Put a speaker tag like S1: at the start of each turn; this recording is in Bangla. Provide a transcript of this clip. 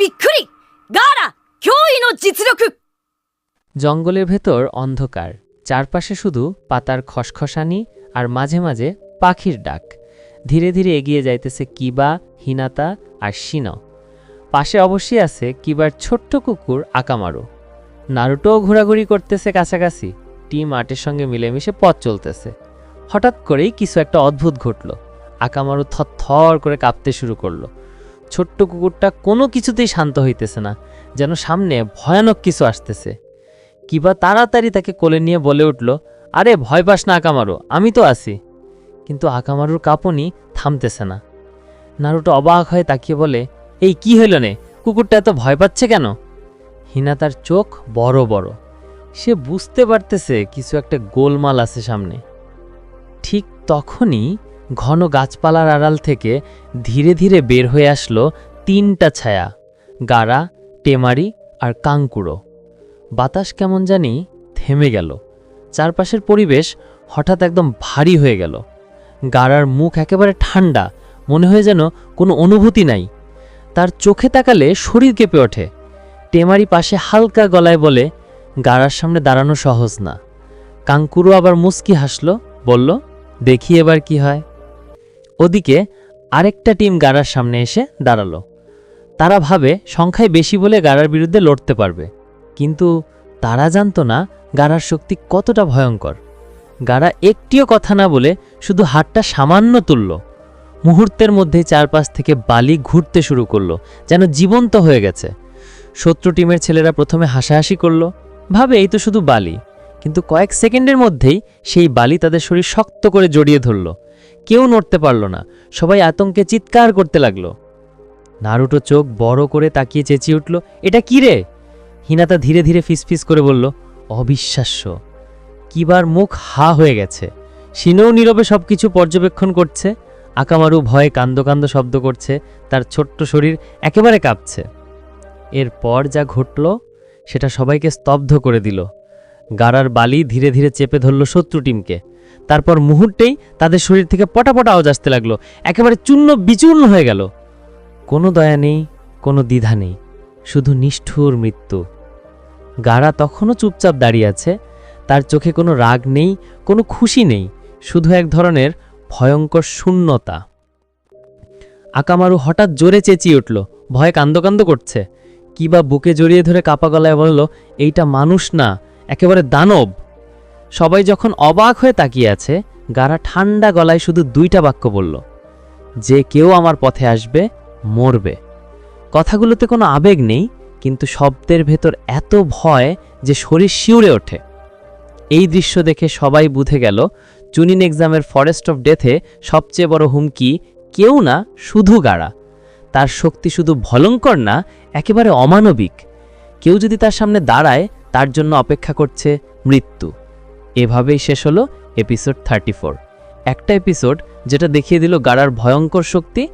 S1: びっくりガーラ驚異の実力
S2: জঙ্গলের ভেতর অন্ধকার চারপাশে শুধু পাতার খসখসানি আর মাঝে মাঝে পাখির ডাক ধীরে ধীরে এগিয়ে যাইতেছে কিবা হিনাতা আর শিন পাশে অবশ্যই আছে কিবার ছোট্ট কুকুর আকামারু নারুটোও ঘোরাঘুরি করতেছে কাছাকাছি টিম আর্টের সঙ্গে মিলেমিশে পথ চলতেছে হঠাৎ করেই কিছু একটা অদ্ভুত ঘটল আকামারু থর করে কাঁপতে শুরু করলো ছোট্ট কুকুরটা কোনো কিছুতেই শান্ত হইতেছে না, যেন সামনে ভয়ানক কিছু আসতেছে। কিবা তাড়াতাড়ি তাকে কোলে নিয়ে বলে উঠল, আরে, ভয় পাস না আকামারু, আমি তো আছি। কিন্তু আকামারুর কাঁপনি থামতেছে না। নারুটো অবাক হয়ে তাকিয়ে বলে, এই কি হইল নে? কুকুরটা এত ভয় পাচ্ছে কেন? হিনা তার চোখ বড় বড়। সে বুঝতে পারতেছে কিছু একটা গোলমাল আছে সামনে। ঠিক তখনই ঘন গাছপালার আড়াল থেকে ধীরে ধীরে বের হয়ে আসলো তিনটা ছায়া, গাড়া, টেমারি আর কাঙ্কুড়ো বাতাস কেমন জানি থেমে গেল। চারপাশের পরিবেশ হঠাৎ একদম ভারী হয়ে গেল। গাড়ার মুখ একেবারে ঠান্ডা, মনে হয় যেন কোনো অনুভূতি নাই। তার চোখে তাকালে শরীর কেঁপে ওঠে। টেমারি পাশে হালকা গলায় বলে, গাড়ার সামনে দাঁড়ানো সহজ না। কাঙ্কুরু আবার মুস্কি হাসল, বলল, দেখি এবার কি হয়। ওদিকে আরেকটা টিম গাড়ার সামনে এসে দাঁড়াল। তারা ভাবে সংখ্যায় বেশি বলে গাড়ার বিরুদ্ধে লড়তে পারবে। কিন্তু তারা জানতো না গাড়ার শক্তি কতটা ভয়ঙ্কর। গাড়া একটিও কথা না বলে শুধু হাতটা সামান্য তুলল। মুহূর্তের মধ্যেই চারপাশ থেকে বালি ঘুরতে শুরু করল, যেন জীবন্ত হয়ে গেছে। শত্রু টিমের ছেলেরা প্রথমে হাসাহাসি করল, ভাবে এই তো শুধু বালি। কিন্তু কয়েক সেকেন্ডের মধ্যেই সেই বালি তাদের শরীর শক্ত করে জড়িয়ে ধরল। কেউ নড়তে পারল না। সবাই আতঙ্কে চিৎকার করতে লাগল। নারুটো চোখ বড় করে তাকিয়ে চেঁচিয়ে উঠল, এটা কি রে? হিনাতা ধীরে ধীরে ফিসফিস করে বলল, অবিশ্বাস্য। কিবার মুখ হা হয়ে গেছে। সিনেও নীরবে সব কিছু পর্যবেক্ষণ করছে। আকামারু ভয়ে কান্দ কান্দ শব্দ করছে। তার ছোট্ট শরীর একেবারে কাঁপছে। এরপর যা ঘটল, সেটা সবাইকে স্তব্ধ করে দিল। গাড়ার বালি ধীরে ধীরে চেপে ধরল শত্রু টিমকে। তারপর মুহূর্তেই তাদের শরীর থেকে পটাপটা আওয়াজ আসতে লাগল। একেবারে চূর্ণ বিচূর্ণ হয়ে গেল। কোনো দয়া নেই, কোনো দ্বিধা নেই, শুধু নিষ্ঠুর মৃত্যু। গাড়া তখনও চুপচাপ দাঁড়িয়ে আছে। তার চোখে কোনো রাগ নেই, কোনো খুশি নেই, শুধু এক ধরনের ভয়ঙ্কর শূন্যতা। আকামারু হঠাৎ জোরে চেঁচিয়ে উঠল, ভয়ে কান্দ কান্দ করছে। কিবা বুকে জড়িয়ে ধরে কাপা গলায় বলল, এইটা মানুষ না, একেবারে দানব। সবাই যখন অবাক হয়ে তাকিয়ে আছে গাড়া ঠান্ডা গলায় শুধু দুইটা বাক্য বলল, যে কেউ আমার পথে আসবে, মরবে। কথাগুলোতে কোনো আবেগ নেই, কিন্তু শব্দের ভেতর এত ভয় যে শরীর শিউরে ওঠে। এই দৃশ্য দেখে সবাই বুঝে গেল, চুনিন এক্সামের ফরেস্ট অফ ডেথে সবচেয়ে বড় হুমকি কেউ না, শুধু গাড়া তার শক্তি শুধু ভলঙ্কর না, একেবারে অমানবিক। কেউ যদি তার সামনে দাঁড়ায়, তার জন্য অপেক্ষা করছে মৃত্যু। এভাবেই শেষ হলো এপিসোড থার্টি একটা এপিসোড যেটা দেখিয়ে দিল গাড়ার ভয়ঙ্কর শক্তি